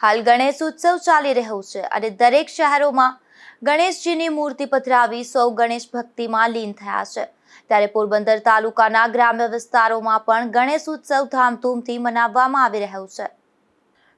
હાલ ગણેશ ઉત્સવ ચાલી રહ્યો છે અને દરેક શહેરોમાં ગણેશજીની મૂર્તિ પધરાવી સૌ ગણેશ ભક્તિમાં લીન થયા છે. ત્યારે પોરબંદર તાલુકાના ગ્રામ્ય વિસ્તારોમાં પણ ગણેશ ઉત્સવ ધામધૂમથી મનાવવામાં આવી રહ્યો છે.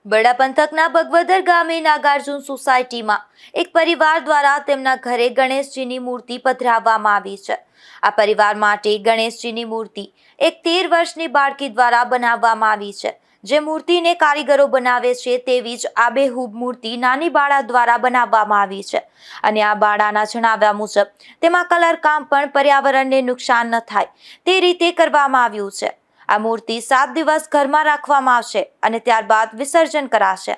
બરડા પંથકના ભગવદર ગામે નાગાર્જુન સોસાયટીમાં એક પરિવાર દ્વારા તેમના ઘરે ગણેશજીની મૂર્તિ પધરાવવામાં આવી છે. આ પરિવાર માટે ગણેશજીની મૂર્તિ એક તેર વર્ષની બાળકી દ્વારા બનાવવામાં આવી છે. જે મૂર્તિને કારીગરો બનાવે છે તેવી જ આબેહૂબ મૂર્તિ નાની બાળા દ્વારા બનાવવામાં આવી છે. અને આ બાળાના જણાવ્યા મુજબ, તેમાં કલર કામ પણ પર્યાવરણને નુકસાન ન થાય, તે રીતે કરવામાં આવ્યું છે. આ મૂર્તિ સાત દિવસ ઘરમાં રાખવામાં આવશે અને ત્યારબાદ વિસર્જન કરાશે.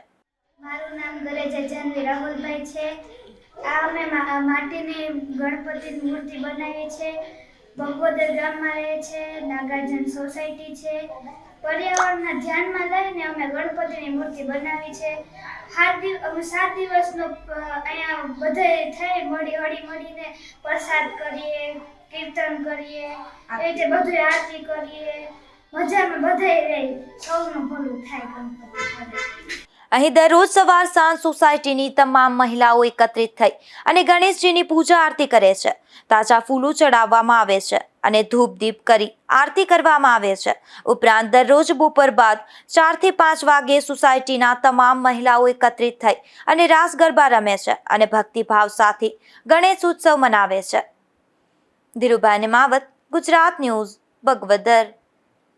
મારું નામ ગરેજા રાહુલભાઈ છે. આ અમે માટીની ગણપતિ મૂર્તિ બનાવી છે ભગવદર ગામમાં રહે છે, નાગાર્જુન સોસાયટી છે. પર્યાવરણના ધ્યાનમાં લઈને અમે ગણપતિની મૂર્તિ બનાવી છે. સાત દિવસ અમે સાત દિવસનો અહીંયા બધે થઈ મળી, હળી મળીને પ્રસાદ કરીએ, કીર્તન કરીએ એ રીતે બધું આરતી કરીએ. મજામાં બધે રહી. સૌનું ભલું થાય ગણપતિ અહીં દરરોજ સવાર સાંજ સોસાયટીની તમામ મહિલાઓ એકત્રિત થઈ અને ગણેશજીની પૂજા આરતી કરે છે. તાજા ફૂલો ચડાવવામાં આવે છે અને ધૂપ દીપ કરી આરતી કરવામાં આવે છે. ઉપરાંત દરરોજ બપોર બાદ ચારથી પાંચ વાગે સોસાયટીના તમામ મહિલાઓ એકત્રિત થઈ અને રાસ ગરબા રમે છે અને ભક્તિભાવ સાથે ગણેશ ઉત્સવ મનાવે છે. ધીરુભાઈ માવત ગુજરાત ન્યૂઝ, બગવદર.